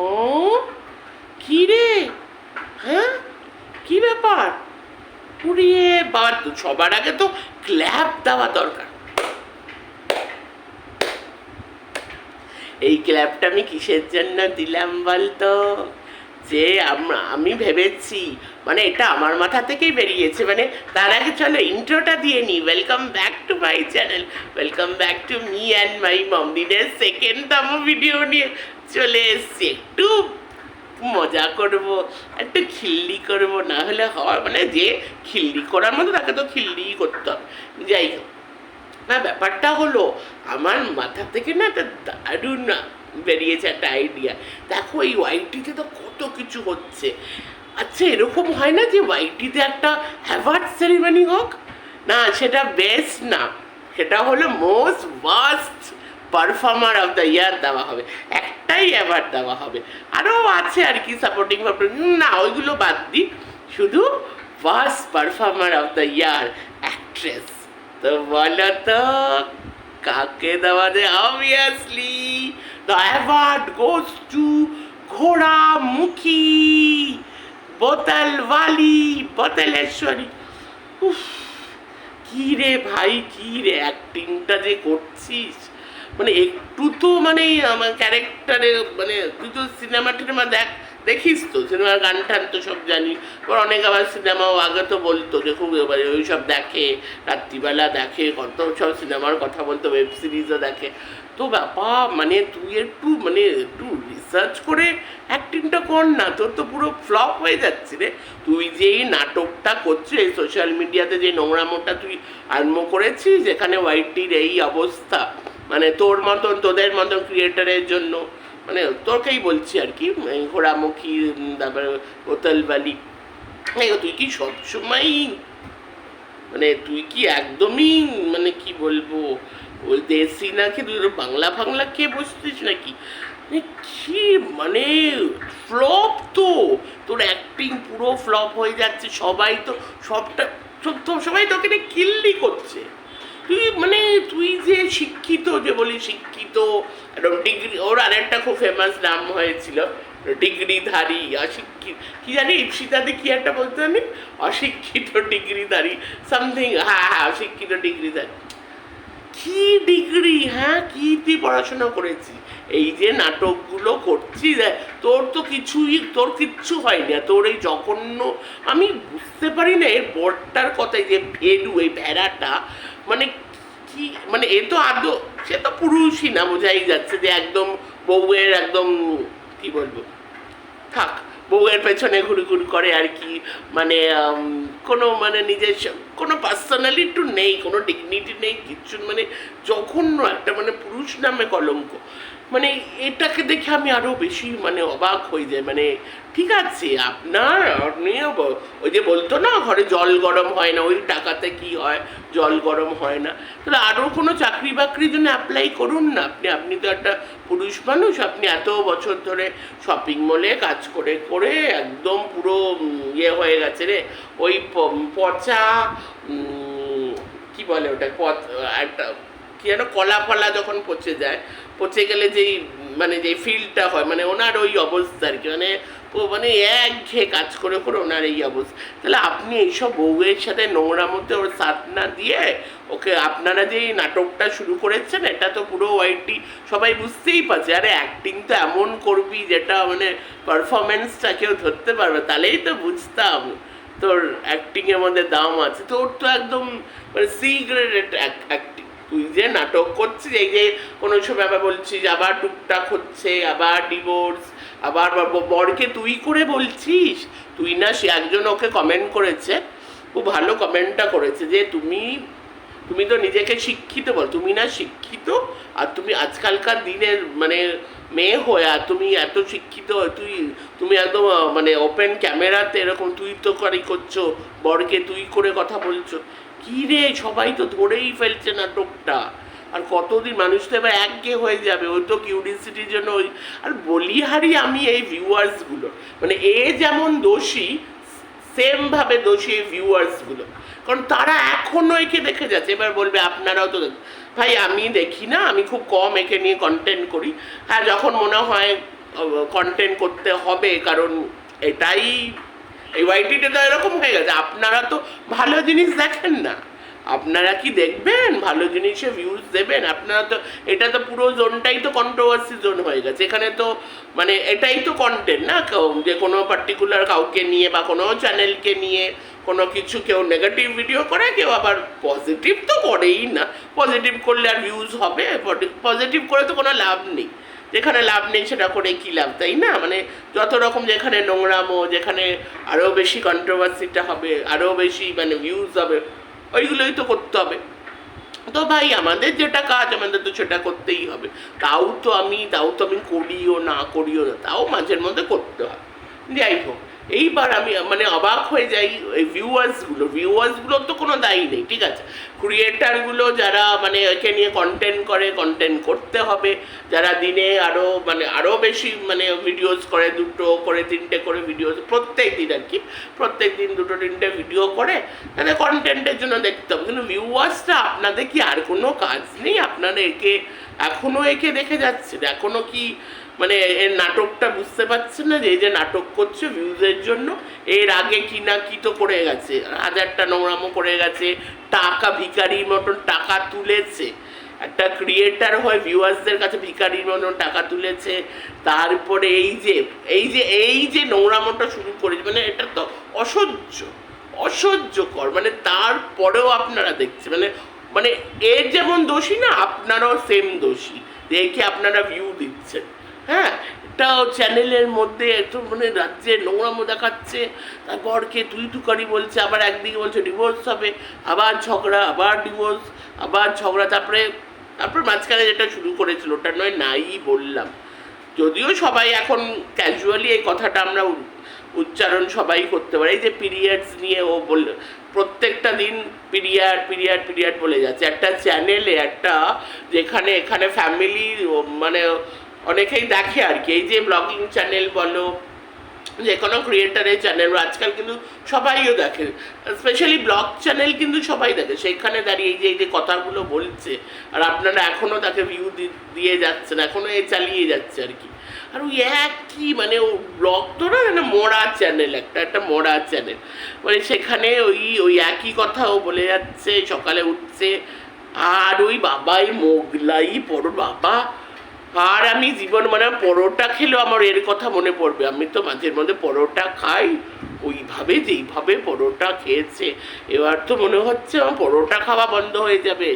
ও? কি হ্যাঁ? কি ব্যাপার? পুড়িয়ে বাবা তো সবার আগে তো ক্ল্যাপ দেওয়া দরকার। এই ক্ল্যাপটা আমি কিসের জন্য দিলাম বলতো? যে আমি ভেবেছি মানে এটা আমার মাথা থেকেই বেরিয়েছে মানে তার আগে চলো ইন্ট্রোটা দিয়ে নি। Welcome back to my channel welcome back to me and my মমদিনের সেকেন্ডতম ভিডিও নিয়ে চলে এসছি, একটু মজা করব, একটু খিল্লি করব, না হলে হয় মানে যে খিল্লি করার মতো তাকে তো খিল্লিই করতে হবে। যাই হোক, না ব্যাপারটা হলো, আমার মাথা থেকে না একটা দারুণ বেরিয়েছে একটা আইডিয়া দেখো এই ওয়াইটিতে তো কত কিছু হচ্ছে। আচ্ছা এরকম হয় না যে ওয়াইটিতে একটা অ্যাওয়ার্ড সেরিমনি হোক? না, সেটা বেস্ট না। সেটা হলো most worst performer of the year দেওয়া হবে। একটাই অ্যাওয়ার্ড দেওয়া হবে। আরও আছে আর কি সাপোর্টিং না, ওইগুলো বাদ দিই শুধু first performer of the year actress তো বলো তো, কাকে দেওয়া যায়? Obviously the award goes to ঘোড়া মুখী বোতলওয়ালি, বোতলেশ্বরী। উফ, কি রে ভাই, কি রে? অ্যাক্টিংটা যে করছিস। মানে একটু তো মানে আমার ক্যারেক্টারে মানে তুই তো সিনেমা টিনেমা দেখ, দেখিস তো। সিনেমার গান টান তো সব জানি। এবার অনেক আবার সিনেমাও আগে তো বলতো যে খুব এবারে ওই সব দেখে, রাত্রিবেলা দেখে, কত সব সিনেমার কথা বলতো ওয়েব সিরিজও দেখে। তো ব্যাপার মানে তুই একটু মানে একটু রিসার্চ করে অ্যাক্টিংটা কর না, তোর তো পুরো ফ্লপ হয়ে যাচ্ছে রে। তুই যে এই নাটকটা করছিস, এই সোশ্যাল মিডিয়াতে যে নোংরামোটা তুই আরম্ভ করেছিস, যেখানে ওয়াইটির এই অবস্থা মানে তোর মতন, তোদের মতন ক্রিয়েটারের জন্য মানে তোরকেই বলছি আর কি ঘোড়ামুখী তারপরে এই তুই কি সবসময়ই মানে তুই কি একদমই মানে কি বলব, ওই দেশি নাকি তুই বাংলা ফাংলা কে বসতিস নাকি? মানে কি মানে ফ্লপ তো, তোর অ্যাক্টিং পুরো ফ্লপ হয়ে যাচ্ছে, সবাই তো সবটা, সব- সবাই তোকে কিল্লি করছে। তুই মানে তুই যে শিক্ষিত যে বলি শিক্ষিত একদম ডিগ্রি ওর আরেকটা খুব ফেমাস নাম হয়েছিল, ডিগ্রিধারী অশিক্ষিত কি জানি ইপসিতাতে কি একটা বলতে জানি? অশিক্ষিত ডিগ্রিধারী সামথিং হ্যাঁ হ্যাঁ অশিক্ষিত ডিগ্রিধারী। কি ডিগ্রি হ্যাঁ? কি তুই পড়াশোনা করেছি? এই যে নাটকগুলো করছি তোর তো কিছুই, তোর কিচ্ছু হয়নি। আর তোর এই জঘন্য, আমি বুঝতে পারি না এর বরটার কথাই যে ভেলু এই ভেড়াটা মানে কি মানে এ তো আদৌ, সে তো পুরুষই না, বোঝাই যাচ্ছে যে একদম বউয়ের একদম, কি বলব? থাক। বউয়ের পেছনে ঘুরঘুর ঘুরি করে আর কি। মানে কোনো মানে নিজের কোনো পার্সোনালি একটু নেই, কোনো ডিগনিটি নেই, কিচ্ছু মানে যখন একটা মানে পুরুষ নামে কলঙ্ক। মানে এটাকে দেখে আমি আরও বেশি মানে অবাক হয়ে যাই মানে ঠিক আছে, আপনার ওই যে বলতো না, ঘরে জল গরম হয় না, ওই টাকাতে কি হয়, জল গরম হয় না। তাহলে আরও কোনো চাকরি বাকরির জন্য অ্যাপ্লাই করুন না আপনি। আপনি তো একটা পুরুষ মানুষ, আপনি এত বছর ধরে শপিং মলে কাজ করে করে একদম পুরো ইয়ে হয়ে গেছে রে। ওই পচা কি বলে ওটা পচ, একটা, কি যেন কলা ফলা যখন পচে যায় পচে গেলে যেই মানে যে ফিলটা হয় মানে ওনার ওই অবস্থা আর কি। মানে ও মানে এক কাজ করে করে ওনার এই অবস্থা। তাহলে আপনি এইসব বউয়ের সাথে নোংরা মধ্যে ওর সাথ না দিয়ে ওকে আপনারা যে নাটকটা শুরু করেছেন, এটা তো পুরো ওয়াইটি সবাই বুঝতেই পারছে। আরে অ্যাক্টিং তো এমন করবি যেটা মানে পারফরমেন্সটা কেউ ধরতে পারবে, তাহলেই তো বুঝতাম তোর অ্যাক্টিংয়ের মধ্যে দাম আছে। তোর তো একদম মানে সি অ্যাক্টিং তুই যে নাটক করছিস, এই যে কোনো সময় আবার বলছিস, আবার টুকটাক হচ্ছে, আবার ডিভোর্স আবার বরকে তুই করে বলছিস? তুই না সে একজন ওকে কমেন্ট করেছে, খুব ভালো কমেন্টটা করেছে যে তুমি তুমি তো নিজেকে শিক্ষিত বল, তুমি না শিক্ষিত, আর তুমি আজকালকার দিনের মানে মেয়ে হয়ে, আর তুমি এত শিক্ষিত, তুই, তুমি একদম মানে ওপেন ক্যামেরাতে এরকম, তুই তো করি করছ, বরকে তুই করে কথা বলছো। কি রে? সবাই তো ধরেই ফেলছে নাটকটা। আর কতদিন, মানুষ তো এবার একঘেয়ে হয়ে যাবে। ওই তো কিউরিসিটির জন্য ওই আর বলিহারি আমি এই ভিউয়ার্সগুলো মানে এ যেমন দোষী সেমভাবে দোষী এই ভিউয়ার্সগুলো কারণ তারা এখনও একে দেখে যাচ্ছে। এবার বলবে, আপনারাও তো ভাই, আমি দেখি না। আমি খুব কম একে নিয়ে কন্টেন্ট করি। হ্যাঁ যখন মনে হয় কন্টেন্ট করতে হবে, কারণ এটাই এই ওয়াইটিটা তো এরকম হয়ে গেছে। আপনারা তো ভালো জিনিস দেখেন না। আপনারা কি দেখবেন? ভালো জিনিসে ভিউজ দেবেন? আপনারা তো, এটা তো পুরো জোনটাই তো কন্ট্রোভার্সি জোন হয়ে গেছে। এখানে তো মানে এটাই তো কন্টেন্ট না যে কোনো পার্টিকুলার কাউকে নিয়ে বা কোনো চ্যানেলকে নিয়ে কোনো কিছু কেউ নেগেটিভ ভিডিও করে, কেউ আবার পজিটিভ তো করেই না। পজিটিভ করলে আর ভিউজ হবে পজিটিভ করে তো কোনো লাভ নেই। যেখানে লাভ নেই সেটা করে কি লাভ, তাই না? মানে যত রকম যেখানে নোংরামো, যেখানে আরও বেশি কন্ট্রোভার্সিটা হবে আরও বেশি মানে ভিউজ হবে, ওইগুলোই তো করতে হবে। তো ভাই, আমাদের যেটা কাজ, আমাদের তো সেটা করতেই হবে। তাও তো আমি, তাও তো আমি করিও না করিও না, তাও মাঝের মধ্যে করতে হয়। যাই হোক এইবার আমি মানে অবাক হয়ে যাই ওই ভিউয়ার্সগুলো ভিউয়ার্সগুলোর তো কোনো দায়ী নেই, ঠিক আছে? ক্রিয়েটারগুলো যারা মানে একে নিয়ে কন্টেন্ট করে কন্টেন্ট করতে হবে, যারা দিনে আরও মানে আরও বেশি মানে ভিডিওস করে, দুটো করে, তিনটে করে ভিডিওস প্রত্যেক দিন আর কি, প্রত্যেক দিন দুটো, তিনটে ভিডিও করে, তাহলে কন্টেন্টের জন্য দেখতে হবে। কিন্তু ভিউয়ার্সটা আপনাদের কি আর কোনো কাজ নেই? আপনারা একে এখনও একে দেখে যাচ্ছেন এখনও কি মানে এর নাটকটা বুঝতে পারছেন না যে এই যে নাটক করছে ভিউজের জন্য, এর আগে কি না কি তো করে গেছে, হাজারটা নোংরামো করে গেছে, টাকা ভিখারির মতন টাকা তুলেছে। একটা ক্রিয়েটার হয়ে ভিউয়ার্সদের কাছে ভিখারির মতন টাকা তুলেছে, তারপরে এই যে এই যে এই যে নোংরামোটা শুরু করেছে মানে এটা তো অসহ্য, অসহ্যকর মানে তারপরেও আপনারা দেখছে মানে মানে এর যেমন দোষী না, আপনারাও সেম দোষী, দেখে আপনারা ভিউ দিচ্ছেন। হ্যাঁ এটাও চ্যানেলের মধ্যে একটু মানে রাজ্যে নোংরামো দেখাচ্ছে তারপরকে তুই তুকারি বলছে, আবার একদিকে বলছে ডিভোর্স হবে, আবার ঝগড়া, আবার ডিভোর্স আবার ঝগড়া, তারপরে, তারপর মাঝখানে যেটা শুরু করেছিল, ওটা নয়, নাই বললাম। যদিও সবাই এখন ক্যাজুয়ালি এই কথাটা আমরা উচ্চারণ সবাই করতে পারে, এই যে পিরিয়ডস নিয়ে ও বল, প্রত্যেকটা দিন পিরিয়ড পিরিয়ড পিরিয়ড বলে যাচ্ছে। একটা চ্যানেলে একটা যেখানে, এখানে ফ্যামিলি মানে অনেকেই দেখে আর কি, এই যে ব্লগিং চ্যানেল বলো, যে কোনো ক্রিয়েটারের চ্যানেল আজকাল কিন্তু সবাইও দেখে স্পেশালি ব্লগ চ্যানেল কিন্তু সবাই দেখে সেখানে দাঁড়িয়ে এই যে এই যে কথাগুলো বলছে, আর আপনারা এখনও তাকে ভিউ দিয়ে যাচ্ছেন এখনও এ চালিয়ে যাচ্ছে আর কি। আর ওই একই মানে ও ব্লগ তো না মানে মরা চ্যানেল একটা একটা মরা চ্যানেল মানে সেখানে ওই ওই একই কথা ও বলে যাচ্ছে, সকালে উঠছে, আর ওই বাবাই মোগলাই পড়ো বাবা আর আমি জীবন মানে পরোটা খেলেও আমার এর কথা মনে পড়বে। আমি তো মাঝের মধ্যে পরোটা খাই, ওইভাবে যেইভাবে পরোটা খেয়েছে, এবার তো মনে হচ্ছে আমার পরোটা খাওয়া বন্ধ হয়ে যাবে।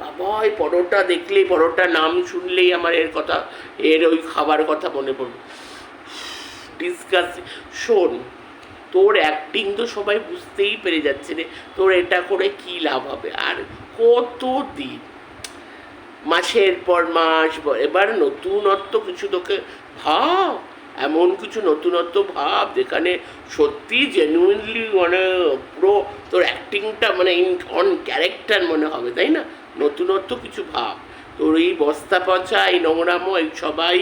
বাবা এই পরোটা দেখলেই পরোটা নাম শুনলেই আমার এর কথা, এর ওই খাবার কথা মনে পড়বে। ডিসকাস শোন, তোর অ্যাক্টিং তো সবাই বুঝতেই পেরে যাচ্ছে রে, তোর এটা করে কি লাভ হবে? আর কত দিন মাসের পর মাস এবার নতুনত্ব কিছু তোকে ভাব, এমন কিছু নতুনত্ব ভাব যেখানে সত্যি জেনুইনলি মানে পুরো তোর অ্যাক্টিংটা মানে ইন অন ক্যারেক্টার মনে হবে, তাই না? নতুনত্ব কিছু ভাব। তোর এই বস্তা পচা, এই নোংরামো, এই সবাই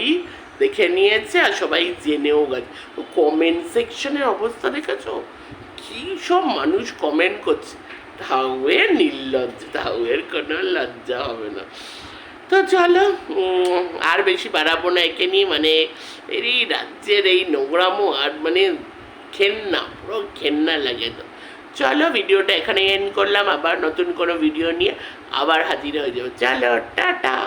দেখে নিয়েছে আর সবাই জেনেও গেছে। তো কমেন্ট সেকশনের অবস্থা দেখেছ? কী সব মানুষ কমেন্ট করছে? তাওয়ের নির্লজ্জ তাওয়ের কোনো লজ্জা হবে না। তো চলো আর বেশি বাড়াবো না একে নিয়ে মানে এই রাজ্যের এই নোংরামো আর মানে ঘেন্না পুরো ঘেন্না লাগে তো। চলো, ভিডিওটা এখানে এন্ড করলাম, আবার নতুন কোনো ভিডিও নিয়ে আবার হাজির হয়ে যাব। চলো, টাটা!